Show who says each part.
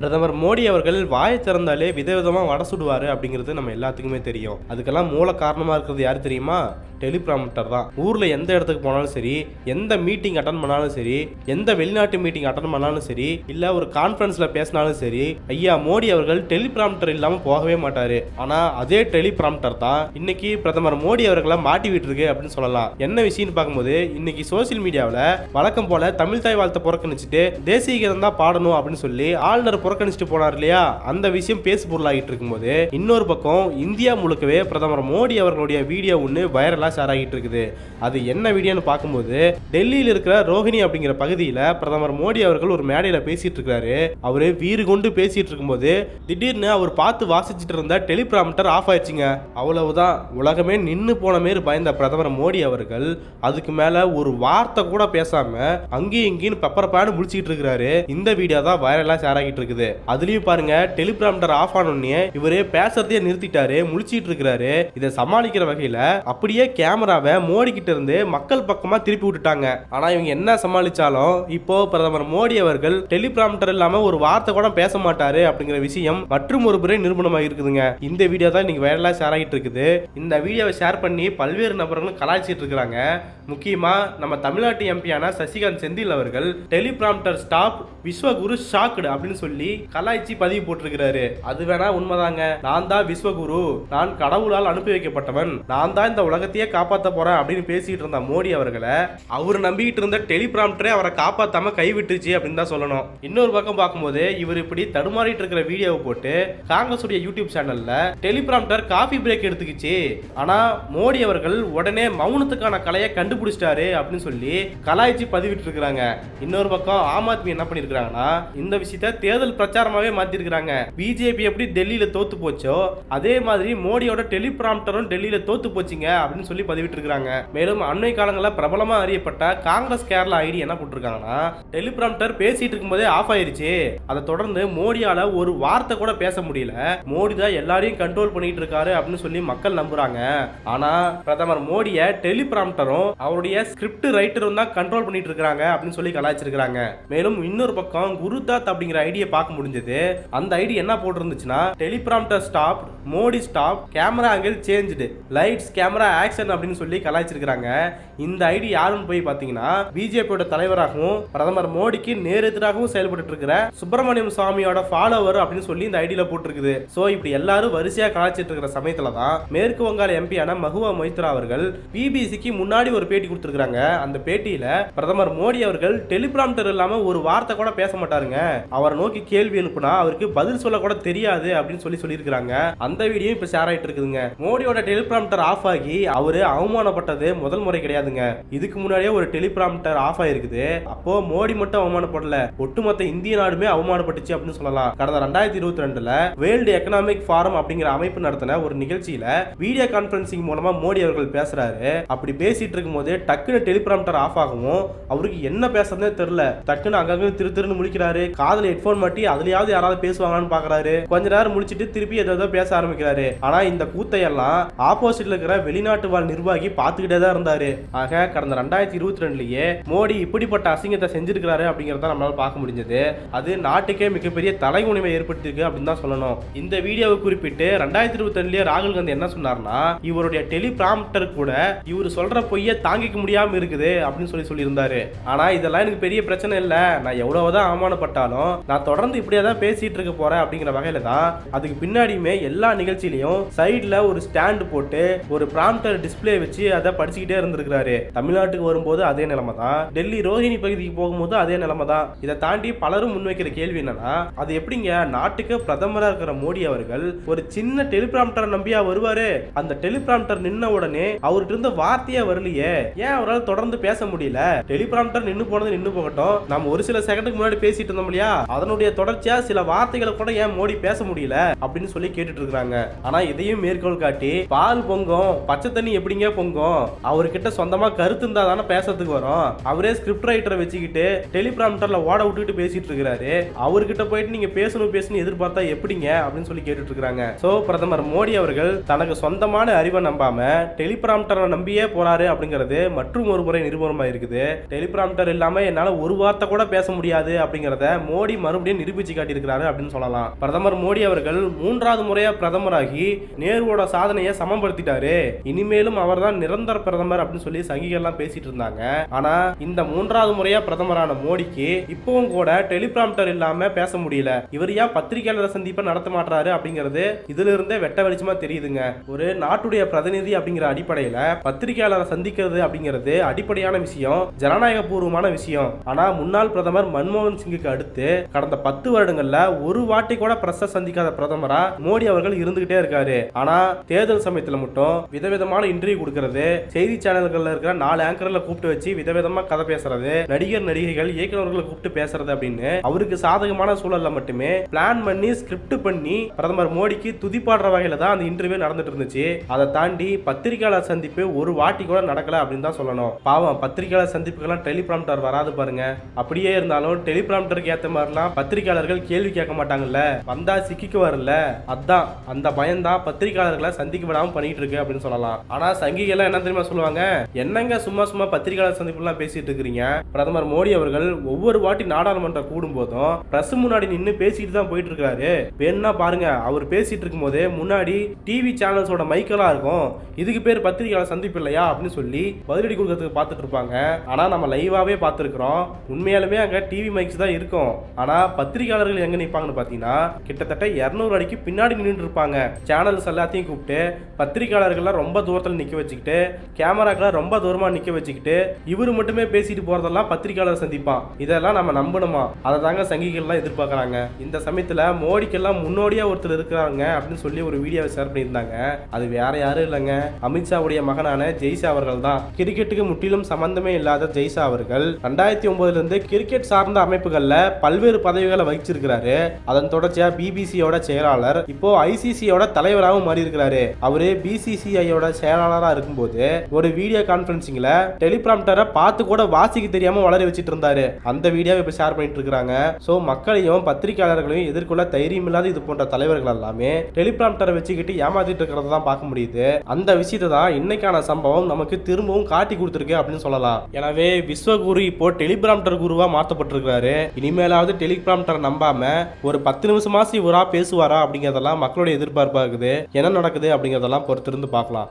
Speaker 1: பிரதமர் மோடி அவர்கள் வாயை திறந்தாலே விதவிதமாக வடை சுடுவார் அப்படிங்கிறது நம்ம எல்லாத்துக்குமே தெரியும். அதுக்கெல்லாம் மூல காரணமாக இருக்கிறது யார் தெரியுமா? டெலிபிராமட்டர் தான். ஊரில் எந்த இடத்துக்கு போனாலும் சரி எந்த மீட்டிங் அட்டன் பண்ணாலும் சரி எந்த வெளிநாட்டு மீட்டிங் அட்டன் பண்ணாலும் சரி இல்லை ஒரு கான்ஃபரன்ஸில் பேசினாலும் சரி ஐயா மோடி அவர்கள் டெலிபிராமட்டர் இல்லாமல் போகவே மாட்டார். ஆனால் அதே டெலிபிராமட்டர் தான் இன்னைக்கு பிரதமர் மோடி அவர்களை மாட்டி விட்டுருக்கு அப்படின்னு சொல்லலாம். என்ன விஷயம்னு பார்க்கும்போது இன்னைக்கு சோசியல் மீடியாவில் வழக்கம் போல தமிழ் தாய் வாழ்த்தை புறக்கணிச்சிட்டு தேசிய கீதம் தான் பாடணும் அப்படின்னு சொல்லி ஆளுநர் புறக்கணிச்சுட்டு போனார் இல்லையா? அந்த விஷயம் பேசு பொருளாகிட்டு இருக்கும்போது இன்னொரு பக்கம் இந்தியா முழுக்கவே பிரதமர் மோடி அவர்களுடைய வீடியோ ஒன்று வைரலாக ஷேர் ஆகிட்டு இருக்குது. அது என்ன வீடியோன்னு பார்க்கும்போது டெல்லியில் இருக்கிற ரோஹிணி அப்படிங்கிற பகுதியில் பிரதமர் மோடி அவர்கள் ஒரு மேடையில் பேசிட்டு இருக்கிறாரு அவரு வீறு கொண்டு பேசிட்டு இருக்கும்போது திடீர்னு அவர் பார்த்து வாசிச்சுட்டு இருந்த டெலிபிராமட்டர் ஆஃப் ஆயிடுச்சுங்க. அவ்வளவுதான். உலகமே நின்று போன மாரி பயந்த பிரதமர் மோடி அவர்கள் அதுக்கு மேல ஒரு வார்த்தை கூட பேசாம அங்கேயும் இங்கேயும் பெப்பரப்பான்னு முடிச்சுக்கிட்டு இருக்கிறாரு. இந்த வீடியோ தான் வைரலாக ஷேர் ஆகிட்டு இருக்குது. அதுலயும் பாருங்க டெலிபிராம்டர் ஆஃப் ஆனோடனே இவரு பேசுறதையே நிறுத்திட்டாரு முழிச்சிட்டு இருக்கிறாரு. இதை சமாளிக்கிற வகையில அப்படியே கேமராவை மோடி கிட்ட இருந்து மக்கள் பக்கமா திருப்பி விட்டுட்டாங்க. ஆனா இவங்க என்ன சமாளிச்சாலும் இப்போ பிரதமர் மோடி அவர்கள் டெலிபிராம்டர் இல்லாம ஒரு வார்த்தை கூட பேச மாட்டாரு அப்படிங்கிற விஷயம் மற்றும் ஒரு முறை நிரூபணமாக இருக்குதுங்க. இந்த வீடியோ தான் இன்னைக்கு வைரலா ஷேர் ஆகிட்டு இருக்குது. இந்த வீடியோவை ஷேர் பண்ணி பல்வேறு நபர்களும் கலாய்ச்சிட்டு இருக்கிறாங்க. முக்கியமா நம்ம தமிழ்நாட்டு எம்பியான சசிகாந்த் செந்தில் அவர்கள் டெலிபிராம்டர் ஸ்டாப் விஸ்வகுரு ஷாக்டு அப்படின்னு சொல்லி கலாய்ச்சி பதிவு போட்டிருக்கிறாரு. அது வேணா உண்மைதாங்க. நான் தான் விஸ்வகுரு. நான் கடவுளால் அனுப்பி வைக்கப்பட்டவன். நான் தான் இந்த உலகத்தையே காப்பாத்த போறேன் அப்படின்னு பேசிட்டு இருந்த மோடி அவர்களை அவர் நம்பிக்கிட்டு இருந்த டெலிபிராம்டரே அவரை காப்பாத்தாம கைவிட்டுச்சு அப்படின்னு தான் சொல்லணும். இன்னொரு பக்கம் பார்க்கும்போது இவர் இப்படி தடுமாறிட்டு இருக்கிற வீடியோவை போட்டு காங்கிரஸ் உடைய யூடியூப் சேனல்ல டெலிபிராம்டர் காஃபி பிரேக் எடுத்துக்கிச்சு. ஆனா மோடி அவர்கள் உடனே மௌனத்துக்கான கலையை கண்டுபிடிச்சிட்டாரு அப்படின்னு சொல்லி கலாய்ச்சி பதிவிட்டு இருக்கிறாங்க இன்னொரு பக்கம் ஆம் ஆத்மி என்ன பண்ணிருக்காங்கன்னா இந்த விஷயத்த தேர்தல் பிரச்சாரமாவே மாத்திருக்கிறாங்க. பிஜேபி எப்படி டெல்லியில தோத்து போச்சோ அதே மாதிரி மோடியோட டெலிபிராம்டரும் டெல்லியில தோத்து போச்சுங்க அப்படின்னு சொல்லி பதிவிட்டு இருக்காங்க மேலும் அண்மை காலங்களில் பிரபலமா அறியப்பட்ட காங்கிரஸ் கேரளா ஐடி என்ன போட்டிருக்காங்கன்னா டெலிபிராம்டர் பேசிட்டு இருக்கும்போதே ஆஃப் ஆயிருச்சு. அதை தொடர்ந்து மோடியால ஒரு வார்த்தை கூட பேச முடியல. மோடி தான் எல்லாரையும் கண்ட்ரோல் பண்ணிட்டு இருக்காரு அப்படின்னு சொல்லி மக்கள் நம்புறாங்க. ஆனா பிரதமர் மோடிய டெலிபிராம்டரும் அவருடைய ஸ்கிரிப்ட் ரைட்டரும் தான் கண்ட்ரோல் பண்ணிட்டு இருக்காங்க அப்படின்னு சொல்லி கலாய்ச்சிருக்கிறாங்க. மேலும் இன்னொரு பக்கம் குருதாத் அப்படிங்கிற ஐடியை பார்க்க முடிஞ்சது. அந்த ஐடி என்ன போட்டிருந்துச்சுன்னா teleprompter stop Modi stop camera angle changed lights camera action அப்படின்னு சொல்லி கலாய்ச்சிருக்காங்க இந்த ஐடி யாருன்னு போய் பார்த்தீங்கன்னா பிஜேபியோட தலைவராகவும் பிரதமர் மோடிக்கு நேரெதிராகவும் செயல்பட்டு இருக்கிற சுப்பிரமணியம் சுவாமியோட ஃபாலோவர் அப்படின்னு சொல்லி இந்த ஐடியில் போட்டிருக்குது. சோ இப்படி எல்லாரும் வரிசையா கலாய்ச்சிட்டு இருக்கிற சமயத்தில் தான் மேற்கு வங்காள எம்பியான மகுவா மொய்த்ரா அவர்கள் பிபிசிக்கு முன்னாடி ஒரு பேட்டி கொடுத்துருக்காங்க அந்த பேட்டியில பிரதமர் மோடி அவர்கள் டெலிபிராம்டர் இல்லாம ஒரு வார்த்தை கூட பேச மாட்டாருங்க. அவரை நோக்கி கேள்வி அனுப்புனா அவருக்கு பதில் சொல்ல கூட தெரியாது அப்படின்னு சொல்லி சொல்லியிருக்காங்க அந்த வீடியோ இப்ப ஷேர் ஆயிட்டு இருக்குதுங்க. மோடியோட டெலிபிராம்டர் ஆஃப் ஆகி அவரு அவமானப்பட்டது முதல் முறை கிடையாதுங்க. இதுக்கு முன்னாடியே ஒரு டெலிபிராம்டர் ஆஃப் ஆயிருக்குது. அப்போ மோடி மட்டும் அவமானப்படல. ஒட்டுமொத்த இந்திய நாடுமே அவமானப்பட்டுச்சு அப்படின்னு சொல்லலாம். கடந்த ரெண்டாயிரத்தி இருபத்தி ரெண்டுல வேர்ல்டு எக்கனாமிக் ஃபாரம் அப்படிங்கிற அமைப்பு நடத்தின ஒரு நிகழ்ச்சியில வீடியோ கான்பரன்சிங் மூலமா மோடி அவர்கள் பேசுறாரு. அப்படி பேசிட்டு இருக்கும்போது டக்குன்னு டெலிபிராம்டர் ஆஃப் ஆகவும் அவருக்கு என்ன பேசுறதுனே தெரியல. டக்குன்னு அங்கங்க திரு திருன்னு முழிக்கிறாரு. காதல் ஹெட்போன் மாட்டி அதுலயாவது யாராவது பேசுவாங்கன்னு பாக்குறாரு. கொஞ்ச நேரம் முடிச்சிட்டு திருப்பி ஏதோ பேச ஆரம்பிக்கிறாரு. ஆனா இந்த கூத்தையெல்லாம் ஆப்போசிட்ல இருக்கிற வெளிநாட்டு வாழ் நிர்வாகி பாத்துக்கிட்டே தான் இருந்தாரு. ஆக கடந்த ரெண்டாயிரத்தி இருபத்தி ரெண்டுலயே மோடி இப்படிப்பட்ட அசிங்கத்தை செஞ்சிருக்கிறாரு அப்படிங்கறத நம்மளால பார்க்க முடிஞ்சது. அது நாட்டுக்கே மிகப்பெரிய தலைகுனிவை ஏற்படுத்தியிருக்கு அப்படின்னு தான் சொல்லணும். இந்த வீடியோவை குறிப்பிட்டு ரெண்டாயிரத்தி இருபத்தி ரெண்டுலயே ராகுல் காந்தி என்ன சொன்னார்னா இவருடைய டெலிபிராம்டர் கூட இவர் சொல்ற பொய்யை தாங்கிக்க முடியாம இருக்குது அப்படின்னு சொல்லி சொல்லியிருந்தாரு. ஆனா இதெல்லாம் எனக்கு பெரிய பிரச்சனை இல்ல. நான் எவ்வளவுதான் அவமானப்பட்டாலும் நான் தொடர்ந்து இப்படியே தான் பேசிட்டு இருக்க போறேன் அப்படிங்கிற வகையில தான் அதுக்கு பின்னாடியுமே எல்லா நிகழ்ச்சியிலையும் சைடுல ஒரு ஸ்டாண்ட் போட்டு ஒரு ப்ராம்ப்டர் டிஸ்ப்ளே வச்சு அதை படிச்சுக்கிட்டே இருந்திருக்கிறாரு. தமிழ்நாட்டுக்கு வரும்போது அதே நிலைமை தான். டெல்லி ரோஹிணி பகுதிக்கு போகும்போது அதே நிலைமை தான். இதை தாண்டி பலரும் முன்வைக்கிற கேள்வி என்னன்னா அது எப்படிங்க நாட்டுக்கு பிரதமரா இருக்கிற மோடி அவர்கள் ஒரு சின்ன டெலிபிராம்டரை நம்பியா வருவாரு? அந்த டெலிபிராம்டர் நின்ன உடனே அவர்கிட்ட இருந்த வார்த்தையே வரலையே. ஏன் அவரால் தொடர்ந்து பேச முடியல? டெலிபிராம்டர் நின்னு போனது நின்னு போகட்டும். நம்ம ஒரு சில செகண்டுக்கு முன்னாடி பேசிட்டு இருந்தோம் இல்லையா? அதனுடைய தொடர்ச்சியா சில வார்த்தைகளை கூட ஏன் மோடி பேச முடியல அப்படின்னு சொல்லி கேட்டுட்டு இருக்காங்க ஆனா இதையும் மேற்கோள் காட்டி பால் பொங்கும் பச்சை தண்ணி எப்படிங்க பொங்கும்? அவர்கிட்ட சொந்தமா கருத்து இருந்தா தானே பேசுறதுக்கு வரும். அவரே ஸ்கிரிப்ட் ரைட்டரை வச்சுக்கிட்டு டெலிபிராம்டர்ல ஓட விட்டுட்டு பேசிட்டு இருக்கிறாரு அவர்கிட்ட போயிட்டு நீங்க பேசணும் பேசணும் எதிர்பார்த்தா எப்படிங்க? அப்படின்னு சொல்லி கேட்டுட்டு இருக்காங்க சோ பிரதமர் மோடி அவர்கள் தனக்கு சொந்தமான அறிவை நம்பாம டெலிபிராம்டரை நம்பியே போறாரு அப்படிங்கிறது மற்றும் ஒரு முறை நிரூபணமா இருக்குது டெலிபிராம்டர் இல்லாம என்னால ஒரு வார்த்தை கூட பேச முடியாது அப்படிங்கிறத மோடி மறுபடியும் நிரூபி காட்டியிருக்கிறாரு அப்படின்னு சொல்லலாம். பிரதமர் மோடி அவர்கள் மூன்றாவது முறையா பிரதமராகி நேருவோட சாதனையை சமப்படுத்திட்டாரு. இனிமேலும் அவர்தான் நிரந்தர பிரதமர் அப்படின்னு சொல்லி சங்கிகள்லாம் பேசிட்டு இருந்தாங்க. ஆனா இந்த மூன்றாவது முறையா பிரதமரான மோடிக்கு இப்பவும் கூட டெலிபிராம்டர் இல்லாம பேச முடியல. இவர் ஏன் பத்திரிகையாளர் சந்திப்பை நடத்த மாட்டாரு அப்படிங்கிறது இதுல இருந்தே வெட்ட வெளிச்சமா தெரியுதுங்க. ஒரு நாட்டுடைய பிரதிநிதி அப்படிங்கிற அடிப்படையில பத்திரிகையாளரை சந்திக்கிறது அப்படிங்கிறது அடிப்படையான விஷயம் ஜனநாயக பூர்வமான விஷயம். ஆனா முன்னாள் பிரதமர் மன்மோகன் சிங்குக்கு அடுத்து கடந்த பத்து பத்து வருடங்கள்ல ஒரு வாட்டி கூட பிரச சந்திக்காத பிரதமரா மோடி அவர்கள் இருந்துகிட்டே இருக்காரு. ஆனா தேர்தல் சமயத்துல மட்டும் விதவிதமான இன்டர்வியூ கொடுக்கறது செய்தி சேனல்கள்ல இருக்கிற நாலு ஆங்கர்ல கூப்பிட்டு வச்சு விதவிதமா கதை பேசுறது நடிகர் நடிகைகள் இயக்குநர்களை கூப்பிட்டு பேசுறது அப்படின்னு அவருக்கு சாதகமான சூழல்ல மட்டுமே பிளான் பண்ணி ஸ்கிரிப்ட் பண்ணி பிரதமர் மோடிக்கு துதிப்பாடுற வகையில தான் அந்த இன்டர்வியூ நடந்துட்டு இருந்துச்சு. அதை தாண்டி பத்திரிகையாளர் சந்திப்பு ஒரு வாட்டி கூட நடக்கல அப்படின்னு தான் சொல்லணும். பாவம் பத்திரிகையாளர் சந்திப்புக்கெல்லாம் டெலிபிராம்டர் வராது பாருங்க. அப்படியே இருந்தாலும் டெலிபிராம்டருக்கு ஏத்த மாதிரிலாம் பத்திரிகையாளர்கள் கேள்வி கேட்க மாட்டாங்கல்ல? வந்தா சிக்கிக்கு வரல அதான் அந்த பயம்தான் பத்திரிகையாளர்களை சந்திக்க விடாம பண்ணிட்டு இருக்கு அப்படின்னு சொல்லலாம். ஆனா சங்கிகள் என்ன தெரியுமா சொல்லுவாங்க? என்னங்க சும்மா சும்மா பத்திரிகையாளர் சந்திப்புலாம் பேசிட்டு இருக்கிறீங்க? பிரதமர் மோடி அவர்கள் ஒவ்வொரு வாட்டி நாடாளுமன்றம் கூடும் போதும் பிரஸ் முன்னாடி நின்று பேசிட்டு தான் போயிட்டு இருக்காரு வேணும்னா பாருங்க அவர் பேசிட்டு இருக்கும்போது முன்னாடி டிவி சேனல்ஸோட மைக்கெல்லாம் இருக்கும். இதுக்கு பேர் பத்திரிகையாளர் சந்திப்பு இல்லையா அப்படின்னு சொல்லி பதிலடி கொடுக்கறதுக்கு பார்த்துட்டு இருப்பாங்க. ஆனா நம்ம லைவாவே பார்த்துருக்குறோம். உண்மையாலுமே அங்க டிவி மைக்ஸ் தான் இருக்கும். ஆனா பத்திரிகையாளர்கள் எங்க நிற்பாங்கன்னு பார்த்தீங்கன்னா கிட்டத்தட்ட இரநூறு அடிக்கு பின்னாடி நின்றுட்டு இருப்பாங்க. சேனல்ஸ் எல்லாத்தையும் கூப்பிட்டு பத்திரிகையாளர்கள்லாம் ரொம்ப தூரத்தில் நிற்க வச்சுக்கிட்டு கேமராக்களை ரொம்ப தூரமா நிற்க வச்சுக்கிட்டு இவர் மட்டுமே பேசிட்டு போறதெல்லாம் பத்திரிகையாளர் சந்திப்பான். இதெல்லாம் நம்ம நம்பணுமா? அதை தாங்க சங்கிகள்லாம் எதிர்பார்க்கறாங்க. இந்த சமயத்துல மோடிக்கெல்லாம் முன்னோடியா ஒருத்தர் இருக்கிறாங்க அப்படின்னு சொல்லி ஒரு வீடியோவை ஷேர் பண்ணியிருந்தாங்க. அது வேற யாரும் இல்லைங்க. அமித்ஷாவுடைய மகனான ஜெய்ஷா அவர்கள் தான் கிரிக்கெட்டுக்கு முற்றிலும் சம்பந்தமே இல்லாத ஜெய்ஷா அவர்கள் ரெண்டாயிரத்தி ஒன்பதுல இருந்து கிரிக்கெட் சார்ந்த அமைப்புகள்ல பல்வேறு பதவிகள் வகிச்சிருக்கிறாரு. அதன் தொடர்ச்சியா பிபிசியோட செயலாளர் இப்போ ஐசிசியோட தலைவராகவும் மாறி இருக்கிறாரு அவரு பிசிசிஐயோட செயலாளராக இருக்கும்போது ஒரு வீடியோ கான்பரன்சிங்ல டெலிபிராம்டரை பார்த்து கூட வாசிக்க தெரியாம வளர வச்சிட்டு இருந்தாரு அந்த வீடியோவை இப்ப ஷேர் பண்ணிட்டு இருக்காங்க சோ மக்களையும் பத்திரிகையாளர்களையும் எதிர்கொள்ள தைரியம் இல்லாத இது போன்ற தலைவர்கள் எல்லாமே டெலிபிராம்டரை வச்சுக்கிட்டு ஏமாத்திட்டு இருக்கிறத தான் பார்க்க முடியுது. அந்த விஷயத்தை தான் இன்னைக்கான சம்பவம் நமக்கு திரும்பவும் காட்டி கொடுத்துருக்கு அப்படின்னு சொல்லலாம். எனவே விஸ்வகுரு இப்போ டெலிபிராம்டர் குருவா மாற்றப்பட்டிருக்கிறாரு. இனிமேலாவது டெலிபிராம்டர் நம்பாம ஒரு பத்து நிமிஷமாசி இவரா பேசுவாரா அப்படிங்கறதெல்லாம் மக்களுடைய எதிர்பார்ப்பா இருக்குது என்ன நடக்குது அப்படிங்கறதெல்லாம் பொறுத்திருந்து பார்க்கலாம்.